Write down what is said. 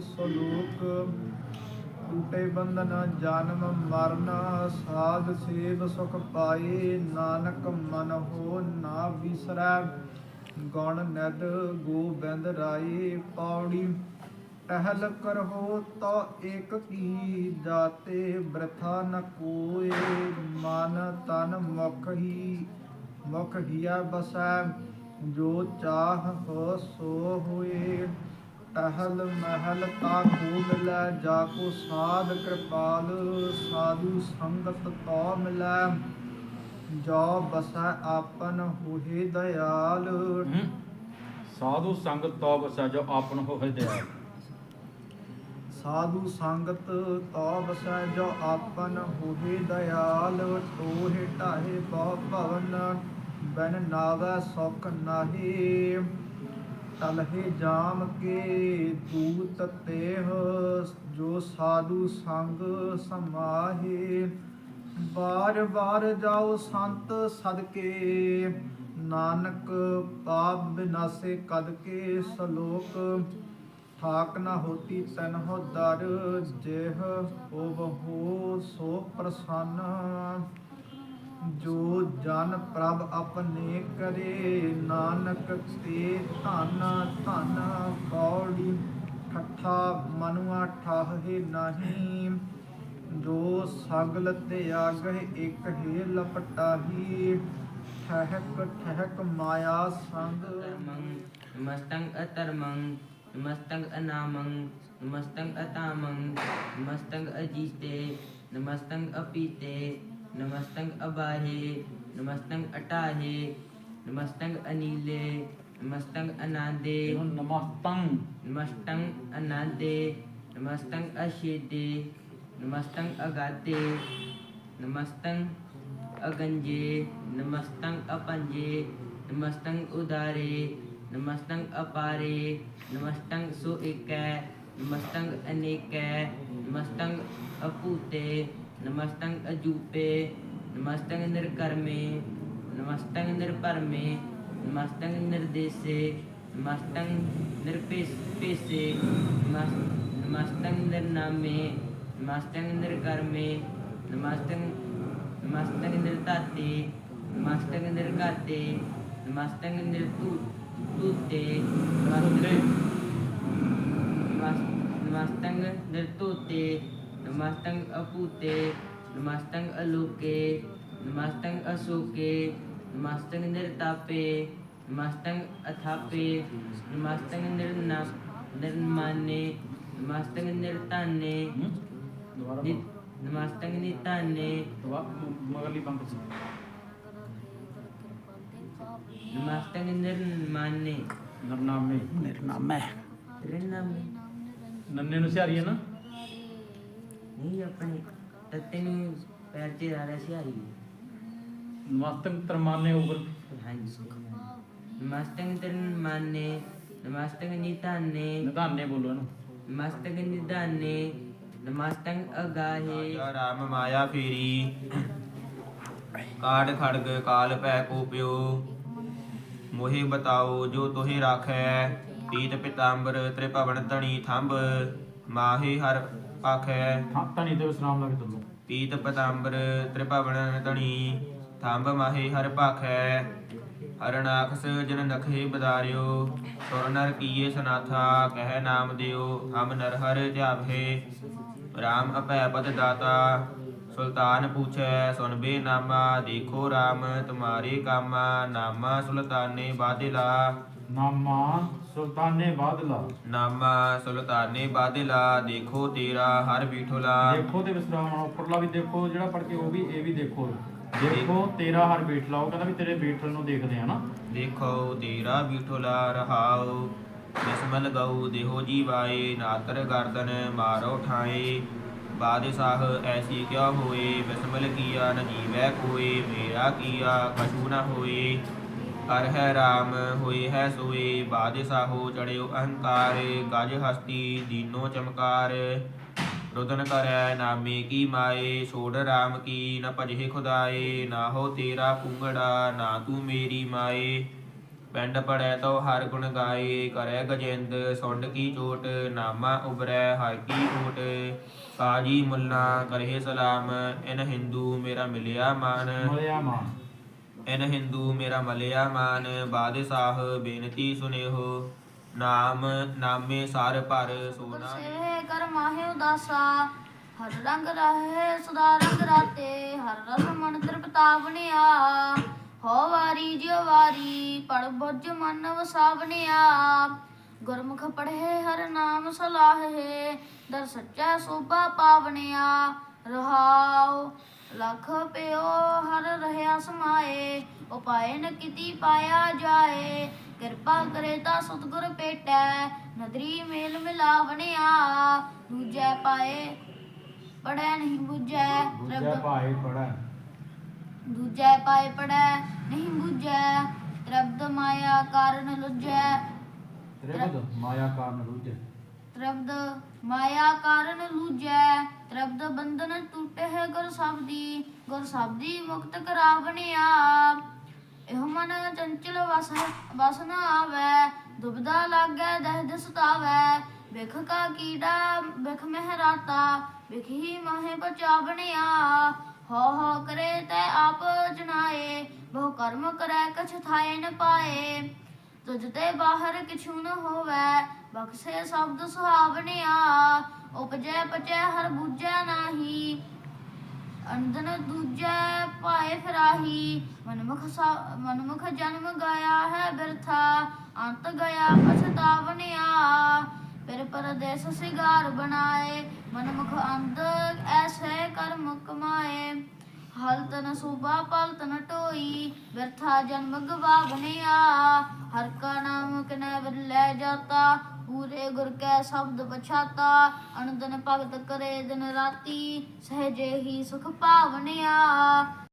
ਸਲੋਕ ਟੂਟੇ ਬੰਧਨ ਜਨਮ ਮਰਨ, ਸਾਧ ਸੇਵ ਸੁਖ ਪਾਏ, ਨਾਨਕ ਮਨ ਹੋ ਨਾ ਵਿਸਰੈ, ਗੁਣ ਨਦ ਗੋਬਿੰਦ ਰਾਏ ਪੌੜੀ। ਟਹਿਲ ਕਰਹੁ ਤੋ ਏਕ ਕੀ ਜਾਤੇ, ਬ੍ਰਥਾ ਨ ਕੋਏ, ਮਨ ਤਨ ਮੁਖ ਹੀ, ਮੁਖ ਹਿਆ ਬਸੈ, ਜੋ ਚਾਹ ਹੋ ਸੋ ਹੋਏ। ਟਹਿਲ ਮਹਿਲ ਤਾ ਕੋ ਮਿਲੈ ਜਾ ਕੋ ਸਾਧ ਕਿਰਪਾਲ ਸਾਧੂ ਸੰਗਤ ਤੋ ਮਿਲੈ ਜੋ ਬਸੈ ਆਪਨ ਹੋਏ ਦਇਆਲ। ਸਾਧੂ ਸੰਗਤ ਤੋ ਬਸੈ ਜੋ ਆਪਨ ਹੋਏ ਦਿਆਲ। ਸਾਧੂ ਸੰਗਤ ਤੋ ਬਸੈ ਜੋ ਆਪਨ ਹੋਏ ਦਇਆਲ ਤੋਹਿ ਢਾਹੇ ਬਹੁ ਭਵਨ ਬਨ ਨਾਵੈ ਸੁਖ ਨਾਹੀ। ਤਲਹਿ ਜਾਮ ਕੇ ਦੂਤ ਤੇਹ, ਜੋ ਸਾਧੂ ਸੰਗ ਸਮਾਹੇ। ਬਾਰ ਬਾਰ ਜਾਓ ਸੰਤ ਸਦਕੇ, ਨਾਨਕ ਪਾਪ ਬਿਨਾਸੇ ਕਦ ਕੇ ਸਲੋਕ। ਠਾਕ ਨਾ ਹੋਤੀ ਤਨ ਹੋ ਦਰ, ਜਿਹ ਹੋਵ ਹੋ ਸੋ ਪ੍ਰਸੰਨ। ਜੋ ਜਨ ਪ੍ਰਭ ਆਪਣੇ ਕਰੇ, ਨਾਨਕ ਤੇ ਧਨ ਧਨ ਕੌੜੀ, ਠੱਠਾ ਮਨੁਆ ਠਾਹੇ ਨਹੀਂ। ਜੋ ਸਗਲ ਤੇ ਆਗਹਿ ਇਕ ਹੀ ਲਪਟਾਹੀ, ਠਹਿਕ ਠਹਿਕ ਮਾਇਆ ਸੰਗ। ਮਸਤੰਗ ਅਤਰਮੰ ਨਮਸਤੰਗ ਅਨਾਮੰ, ਨਮਸਤੰਗ ਅਤਾਮੰ ਨਮਸਤੰਗ ਅਜੀਤੇ, ਨਮਸਤੰਗ ਅਪੀਤੇ नमस्तंग अबाहे नमस्तंग अटाहे नमस्तंग अनीले नमस्तंग अनादे नमस्तंग। नमस्तंग अनादे नमस्तंग अशेदे नमस्तंग अगाते नमस्तंग अगंजे नमस्तंग अपंजे नमस्तंग उदारे नमस्तंग अपारे नमस्तंग सो एक नमस्तंग अनेक नमस्तंग अपूते नमस्तं अजूपे नमस्तं निर्कर्मे नमस्तं निर्परमे नमस्तं निर्देशे नमस्तं निर्पेशे नमस्तं निर्नामे नमस्तं निर्कर्मे नमस्तं नमस्तं निर्ताते नमस्तं निर्गाते नमस्तं निर्तूते नमस्तं नमस्तं निर्तोते नमस्तं अपूते नमस्तं अलोके नमस्तं अशोके नमस्तं निर्तापे नमस्तं अथापे नमस्तं निर्ना निर्माने नमस्तं निर्ताने ਹੂੰ। ਦੁਬਾਰਾ नि- नमस्तं निताने ਦੁਬਾਰਾ ਮਗਲੀ ਪੰਕਤੀ ਚ। नमस्तं निर्माने ਨਰਨਾਮੇ ਨਿਰਨਾਮੈ निर्नामे ਨੰਨੇ ਨੂੰ ਸਿਹਾਰੀ ਹੈ ਨਾ ਨਹੀਂ ਆਪਣੇ ਤੱਤੇ ਨੂੰ ਪੈਰ ਤੇ ਆ ਰਿਹਾ ਸੀ ਆਈ ਨਮਸਤੰ ਤਰਮਾਨੇ ਉਪਰ ਹਾਂਜੀ। ਨਮਸਤੰ ਤਰਮਾਨੇ ਨਮਸਤੰ ਨਿਧਾਨੇ। ਨਿਧਾਨੇ ਬੋਲੋ ਇਹਨੂੰ। ਨਮਸਤੰ ਨਿਧਾਨੇ ਨਮਸਤੰ ਅਗਾਹੇ। ਯਾ ਰਾਮ ਮਾਇਆ ਫੇਰੀ। ਕਾੜ ਖੜਗ ਕਾਲ ਪੈ ਕੋ ਪਿਓ। ਮੋਹਿ ਬਤਾਓ ਜੋ ਤੋਹੇ ਰਾਖੈ। ਪੀਤ ਪਿਤਾੰਬਰ ਤ੍ਰਿਪਵਨ ਤਣੀ ਥੰਬ ਮਾਹੀ ਹਰ ਆਖੈ ਧਨੀ ਤੇ ਵਿਸਰਾਮ ਲਾ ਕੇ ਚੱਲੋ। ਪੀਤ ਪਤਾੰਬਰ ਤ੍ਰਿਭਵਨ ਧਣੀ ਥੰਬ ਮਾਹੇ ਹਰ ਭਾਖੈ ਹਰਨਾਖਸ ਜਨ ਨਖੇ ਬਦਾਰਿਓ ਸੁਰ ਨਰ ਕੀਏ ਸਨਾਥਾ ਕਹਿ ਨਾਮ ਦਿਓ ਹਮ ਨਰ ਹਰ ਧਿਆਵਹਿ ਰਾਮ ਅਭੈ ਪਦ ਦਾਤਾ ਸੁਲਤਾਨ ਪੁੱਛੈ ਸੁਨਬੇ ਨਾਮਾ ਦੇਖੋ ਰਾਮ ਤੁਮਾਰੇ ਕਾਮਾ ਨਾਮਾ ਸੁਲਤਾਨੇ ਬਾਦਿਲਾ। ਨਾਮਾ ਸੁਲਤਾਨੇ ਬਾਦਲਾ। ਨਾਮਾ ਸੁਲਤਾਨੇ ਬਾਦਿਲਾ ਦੇਖੋ ਤੇਰਾ ਹਰ ਬੀਠੋਲਾ। ਦੇਖੋ ਤੇ ਵਿਸਰਾਮ ਨਾਲ ਉੱਪਰਲਾ ਵੀ ਦੇਖੋ ਜਿਹੜਾ ਪੜ ਕੇ ਉਹ ਵੀ ਇਹ ਵੀ ਦੇਖੋ। ਦੇਖੋ ਤੇਰਾ ਹਰ ਬੇਟਲਾ ਉਹ ਕਹਿੰਦਾ ਵੀ ਤੇਰੇ ਬੇਟਲ ਨੂੰ ਦੇਖਦੇ ਆ ਨਾ। ਦੇਖੋ ਤੇਰਾ ਬੀਠੋਲਾ ਰਹਾਉ ਬਿਸਮਲ ਗਉ ਦੇਹੋ ਜੀਵਾਏ ਨਾਤਰ ਗਰਦਨ ਮਾਰੋ ਠਾਏ। ਬਾਦਸ਼ਾਹ ਐਸੀ ਕਿਉ ਹੋਏ? ਬਿਸਮਲ ਕੀਆ ਨ ਜੀਵੈ ਕੋਏ ਮੇਰਾ ਕੀਆ ਕਛੂ ਨ ਹੋਏ। ਹਰ ਹੈ ਰਾਮ, ਹੋਏ ਹੈ ਸੋਏ, ਬਾਦਸ਼ਾਹੋ ਚੜਿਓ ਅਹੰਕਾਰ, ਗਜ ਹਸਤੀ ਦੀਨੋ ਚਮਕਾਰ। ਰੁਦਨ ਕਰੈ ਨਾਮੇ ਕੀ ਮਾਏ, ਛੋੜ RAM ਕੀ ਨ ਭਜੇ ਖੁਦਾਏ। ਨਾ ਹੋ ਤੇਰਾ ਪੁੰਗੜਾ, ਨਾ ਤੂੰ ਮੇਰੀ ਮਾਏ। ਪਿੰਡ ਪੜੈ ਤੋ ਹਰ ਗੁਣ ਗਾਏ, ਕਰੈ ਗਜਿੰਦ, ਸੁੰਡ ਕੀ ਚੋਟ, ਨਾਮਾ ਉਬਰੈ ਹਰ ਕੀ ਓਟ। ਕਾਜੀ ਮੁੱਲਾ ਕਰਹਿ ਸਲਾਮ, ਇਨ ਹਿੰਦੂ ਮੇਰਾ ਮਿਲਿਆ ਮਾਨ ਮਲਿਆ ਮਾਨ ਇਨ ਹਿੰਦੂ ਮੇਰਾ ਮਲਿਆ ਮਾਨ ਬਾਦਸ਼ਾਹ, ਬੇਨਤੀ ਸੁਨੇਹੋ। ਨਾਮ, ਨਾਮੇ ਸਰ ਪਰ ਸੋਨਾ ਸੇ ਕਰ ਮਾਹੇ ਉਦਾਸਾ ਹਰ ਰੰਗ ਰਹੇ ਸਦਾ ਰੰਗ ਰਾਤੇ, ਹਰ ਰਸ ਮਨ ਤ੍ਰਿਪਤਾ ਬਣਿਆ ਹੋ ਵਾਰੀ ਜਿਉ ਵਾਰੀ, ਪੜ ਬੁੱਝ ਮਨ ਵਸਾਵਣਿਆ ਗੁਰਮੁਖ ਪੜ੍ਹੇ ਹਰ ਨਾਮ ਸਲਾਹੇ, ਦਰ ਸੱਚਾ ਸੋਭਾ ਪਾਵਣਿਆ ਰਹਾਉ। ਲਖ ਪਿਓ ਹਰ ਰਹਿਆ ਸਮਾਏ ਉਪਾਏ ਨ ਕਿਤੀ ਪਾਇਆ ਜਾਏ। ਕਿਰਪਾ ਕਰੇ ਤਾਂ ਸਤਿਗੁਰ ਭੇਟੈ ਨਦਰੀ ਮੇਲ ਮਿਲਾਵਣਿਆ। ਦੂਜੈ ਪਾਏ ਪੜੈ ਨਹੀਂ ਬੁਝੈ ਦੂਜਾ ਪੜੈ। ਪਾਏ ਪੜੈ ਨਹੀਂ ਬੁਝੈ ਤਰਬਦ ਮਾਇਆ ਕਾਰਨ ਲੁਜੈ ਤ੍ਰਿਪਦ ਮਾਇਆ ਕਾਰਨ ਰੁੱਝ ਤ੍ਰਬਦ ਮਾਇਆ ਕਾਰਨ ਲੂਜੈ ਤਰਬਦ ਬੰਧਨ ਟੂਟੇ ਹੈ ਗੁਰ ਸਬਦੀ ਗੁਰ ਸਬਦੀ ਮੁਕਤ ਕਰਾਵਣਿਆ ਇਹੋ ਮਨ ਚੰਚਲ ਵਸ ਵਸ ਨਾ ਦੁਬਦਾ ਲਾਗੈ, ਦਹਿ ਦਸਤਾਵੈ ਵਿਖ ਕਾ ਕੀੜਾ ਵਿਖ ਮਹਿਰਾਤਾ ਵਿਖ ਹੀ ਮਾਹੇ ਬਚਾਵਣਿਆ ਹੋ ਹੋ ਕਰੇ ਤੈ ਆਪ ਜਨਾਏ ਬਹੁ ਕਰਮ ਕਰੈ ਕਛ ਥਾਏ ਨ ਪਾਏ। ਤੁਝ ਤੇ ਬਾਹਰ ਕਿਛੂ ਨ ਹੋਵੈ, ਬਖਸ਼ੇ ਸ਼ਬਦ ਸੁਹਾਵਣਿਆ ਉਪਜੈ ਪਚੈ ਹਰ ਬੁਝੈ ਨਾਹੀ ਅੰਦਨ ਦੂਜੈ ਪਾਏ ਫਿਰਾਹੀ, ਮਨਮੁਖ ਮਨਮੁਖ ਜਨਮ ਗਿਆ ਹੈ ਬਿਰਥਾ, ਅੰਤ ਗਿਆ ਪਛਤਾਵਣਿਆ ਫਿਰ ਪਰਦੇਸ ਸਿਗਾਰ ਬਣਾਏ, ਮਨਮੁਖ ਅੰਧ ਐਸੇ ਕਰਮ ਕਮਾਏ। ਹਲ ਤਨ ਸੂਬਾ ਪਲ ਤਨ ਟੋਈ ਬਿਰਥਾ ਜਨਮ ਗਵਾਵਣਿਆ ਹਰ ਕਾ ਨਾਮ ਕਨੈ ਵਿਰ ਲੈ ਜਾਤਾ, ਪੂਰੇ ਗੁਰ ਕੈ ਸ਼ਬਦ ਪਛਾਤਾ। ਅਨੰਦਨ ਭਗਤ ਕਰੇ ਦਿਨ ਰਾਤੀ, ਸਹਜੇ ਹੀ ਸੁਖ ਪਾਵਣਿਆ